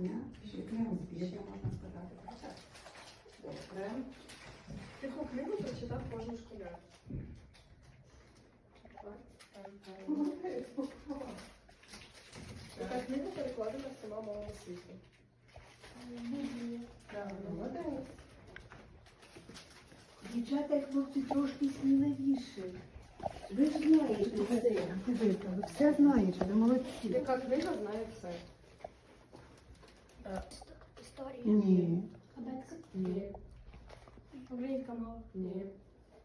читання, ще книгу можна сказати про це. Добре. Таку книгу прочитав кожен школяр. Така книга перекладена всіма мовами світу. Дівчата і хлопці трошки сміливіше. Ви ж знаєте ви все знаєте, ви молодці. Яка книга знає все? Історія. Ні. Абетка. Ні. Українська мова. Ні.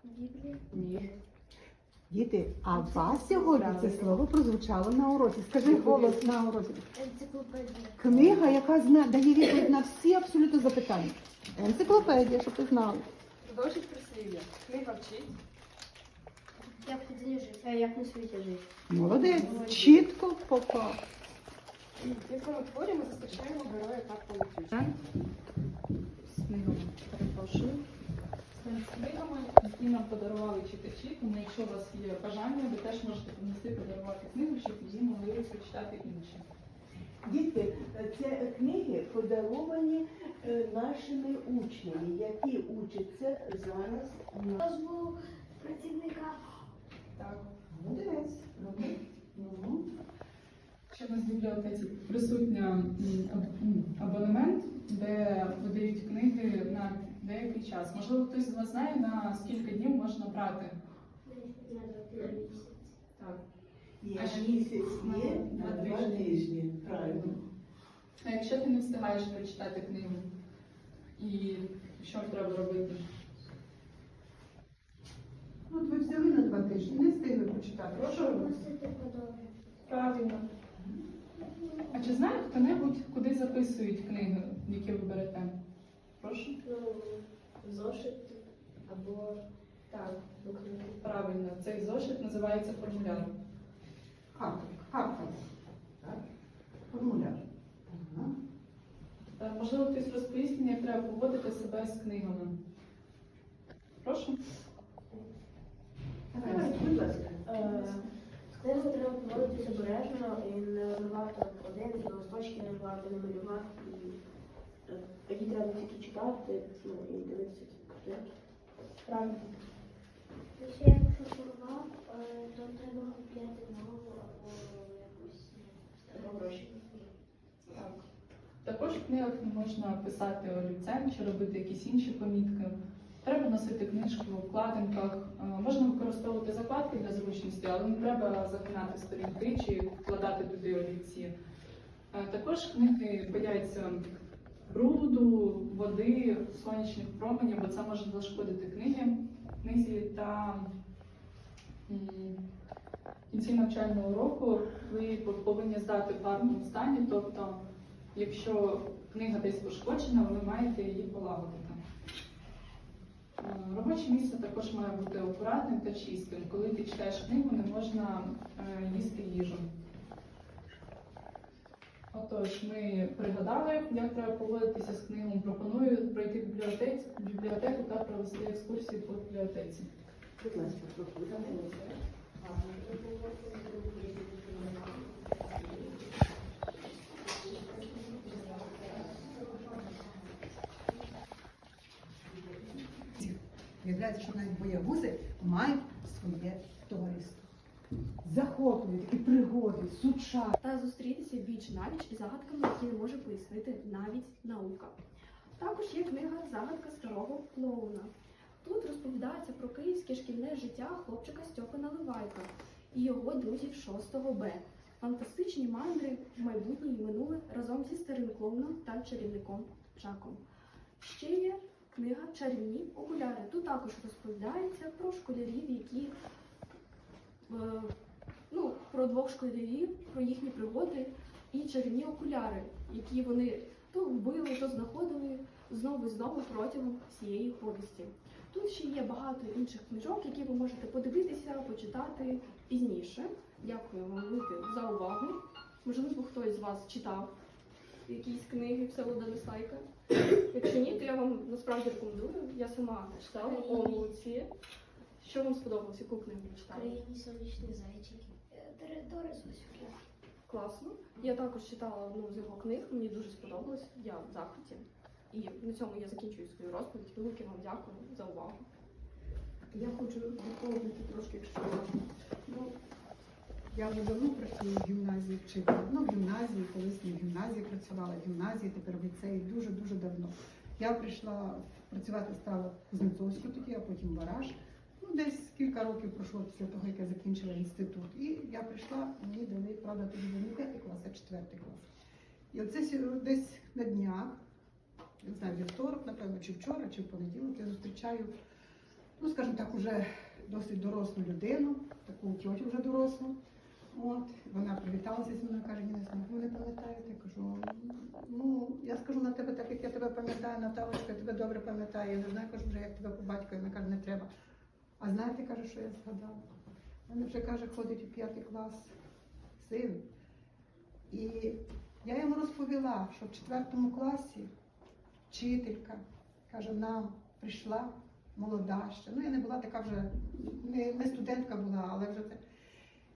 Біблія. Ні. Діти, а у вас сьогодні це слово прозвучало на уроці. Скажи голос на уроці. Енциклопедія. Книга, яка зна... дає відповідь на всі абсолютно запитання. Енциклопедія, щоб ти знали. Продовжить прислів'я. Книга вчить. Як в жити? Як на світі жити? Молодець, чітко попав. В якому творі ми зустрічаємо героя Летюча? з книгами. Перепрошую. Книгами, які нам подарували читачі, тому якщо у вас є бажання, ви теж можете принести подарувати книгу, щоб її могли прочитати інші. Діти, це книги подаровані е, нашими учнями, які учаться зараз на Дозволу працівника. Так. Молодець. Ну, Ще в нас в бібліотеці присутня абонемент, де видають книги на деякий час. Можливо, хтось з вас знає, на скільки днів можна брати. Так. є А ще місяць є на на два тиждень. тижні. Правильно. А якщо ти не встигаєш прочитати книгу, і що треба робити? От ви взяли на два тижні, не встигли прочитати. Що робити? Правильно. А чи знає хто-небудь, куди записують книги, які ви берете? Прошу. Ну, зошит або так, до книги. Правильно, цей зошит називається формуляр. Хапка. Хапка. Так. Формуляр. Ага. Та, можливо, хтось розповість мені, як треба поводити себе з книгами. Прошу. Давай. Будь ласка. Треба поводитися обережно і не виривати один і листочки не рвати, не малювати. І, е, треба тільки читати ну, і дивитися ці картинки. Правильно. Ще якщо порвав, е, то треба купляти нову або якусь Треба гроші. Так. Також в книгах не можна писати олівцем чи робити якісь інші помітки. Треба носити книжки в обкладинках. Е, Можна використовувати закладки для зручності, але не треба загинати сторінки чи вкладати туди олівці. Е, Також книги бояться бруду, води, сонячних променів, бо це може зашкодити книги, книзі та кінці навчального року ви повинні здати в гарному стані, тобто, якщо книга десь пошкоджена, ви маєте її полагодити. Е, Робоче місце також має бути акуратним та чистим. Коли ти читаєш книгу, не можна е, їсти їжу. Отож, ми пригадали, як треба поводитися з книгою. Пропоную пройти в бібліотеку та провести екскурсію по бібліотеці. Будь ласка, Виявляється, що навіть боягузи мають своє товариство. Захоплюють такі пригоди, сучасні. та зустрітися віч навіч із загадками, які не може пояснити навіть наука. Також є книга Загадка старого клоуна. Тут розповідається про київське шкільне життя хлопчика Стьопа Наливайка і його друзів 6 Б. Фантастичні мандри в майбутнє і минуле разом зі старим клоуном та чарівником Чаком. Ще книга Чарівні окуляри. Тут також розповідається про школярів, які е, ну, про двох школярів, про їхні пригоди і чарівні окуляри, які вони то вбили, то знаходили знову і знову протягом всієї повісті. Тут ще є багато інших книжок, які ви можете подивитися, почитати пізніше. Дякую вам за увагу. Можливо, хтось з вас читав якісь книги Всеволода Неслайка. Якщо ні, то я вам насправді рекомендую. Я сама читала о молодці. Що вам сподобалось? Яку книгу ви читали? Країні сонячні зайчики. Територія Сосюків. класно. Я також читала одну з його книг, мені дуже сподобалось, я в захваті. І на цьому я закінчую свою розповідь. Велике вам дякую за увагу. Я хочу доповнити трошки, якщо можна. Я вже давно працюю в гімназії вчителем. Ну, в гімназії, колись не в гімназії працювала, в гімназії, тепер в ліцеї дуже-дуже давно. Я прийшла працювати стала в Кузнецовську тоді, а потім в Бараж. Ну, десь кілька років пройшло після того, як я закінчила інститут. І я прийшла, мені дали, правда, тоді був не п'ятий клас, а четвертий клас. І оце десь на днях, не знаю, вівторок, напевно, чи вчора, чи в понеділок, я зустрічаю ну, скажімо так, уже досить дорослу людину, таку тьотю вже дорослу. От, вона привіталася зі мною, каже, Ніна, ви не пам'ятаєте? Я кажу, ну, я скажу на тебе так, як я тебе пам'ятаю, Наталочка, я тебе добре пам'ятаю. Я не знаю, кажу, вже як тебе по батькові, вона каже, не треба. А знаєте, каже, що я згадала? Вона вже каже, ходить у п'ятий клас син. І я йому розповіла, що в четвертому класі вчителька каже, нам прийшла молода ще. Ну, я не була така вже, не, не студентка була, але вже це.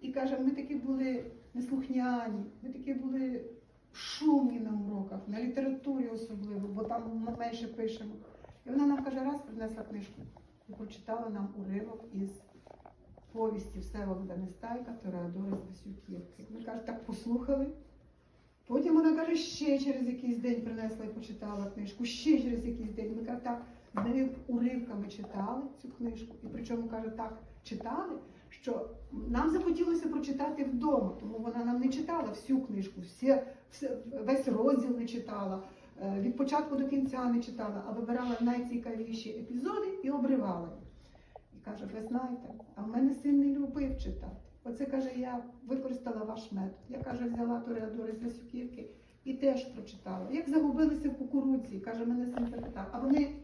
І каже, ми такі були неслухняні, ми такі були шумні на уроках, на літературі особливо, бо там ми менше пишемо. І вона нам каже, раз принесла книжку і прочитала нам уривок із повісті Всеволода Нестайка Тореадори з Васюківки. Ми каже, так послухали. Потім вона каже, ще через якийсь день принесла і почитала книжку, ще через якийсь день. Ми каже, так з уривками читали цю книжку. І причому каже, так читали, що нам захотілося прочитати вдома, тому вона нам не читала всю книжку, всі, весь розділ не читала, е, від початку до кінця не читала, а вибирала найцікавіші епізоди і обривала їх. І каже, ви знаєте, а в мене син не любив читати. Оце каже, я використала ваш метод. Я каже, взяла Тореадори з Васюківки і теж прочитала. Як загубилися в кукурудзі, каже, мене син запитав, а вони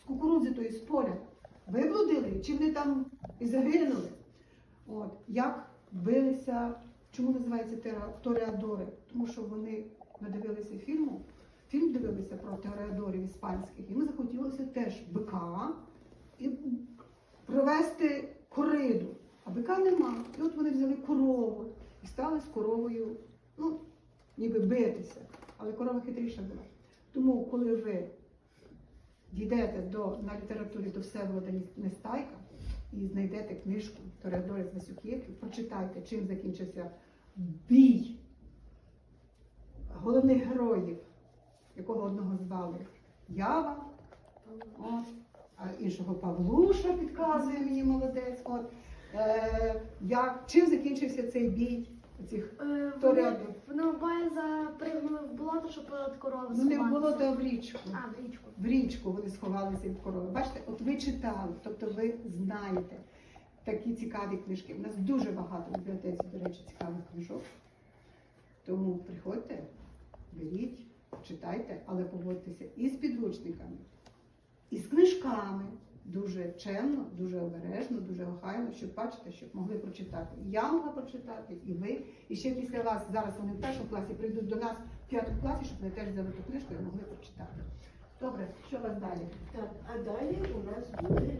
з кукурудзи тої з поля виблудили, чи вони там і загинули? От як билися, чому називається Тореадори? Тому що вони надивилися фільму. Фільм дивилися про Тореадорів іспанських, і ми захотілося теж бика і провести кориду. А бика нема. І от вони взяли корову і стали з коровою, ну, ніби битися. Але корова хитріша була. Тому, коли ви дійдете до, на літературі до Всеволода Нестайка і знайдете книжку Тореадори з Васюківки, прочитайте, чим закінчився бій головних героїв, якого одного звали Ява, от, а іншого Павлуша підказує мені молодець. От, е, як, чим закінчився цей бій цих Е, Тореадор. Вони обоє запригнули в болото, щоб корови Ну не в сховатися. болото, а в річку. А, в річку. В річку вони сховалися від корови. Бачите, от ви читали, тобто ви знаєте такі цікаві книжки. У нас дуже багато в бібліотеці, до речі, цікавих книжок. Тому приходьте, беріть, читайте, але поводьтеся і з підручниками, і з книжками. Дуже чемно, дуже обережно, дуже охайно, щоб бачите, щоб могли прочитати. Я могла прочитати, і ви. І ще після вас зараз вони в першому класі прийдуть до нас в п'ятому класі, щоб вони теж взяли ту книжку і могли прочитати. Добре, що у вас далі? Так, а далі у нас буде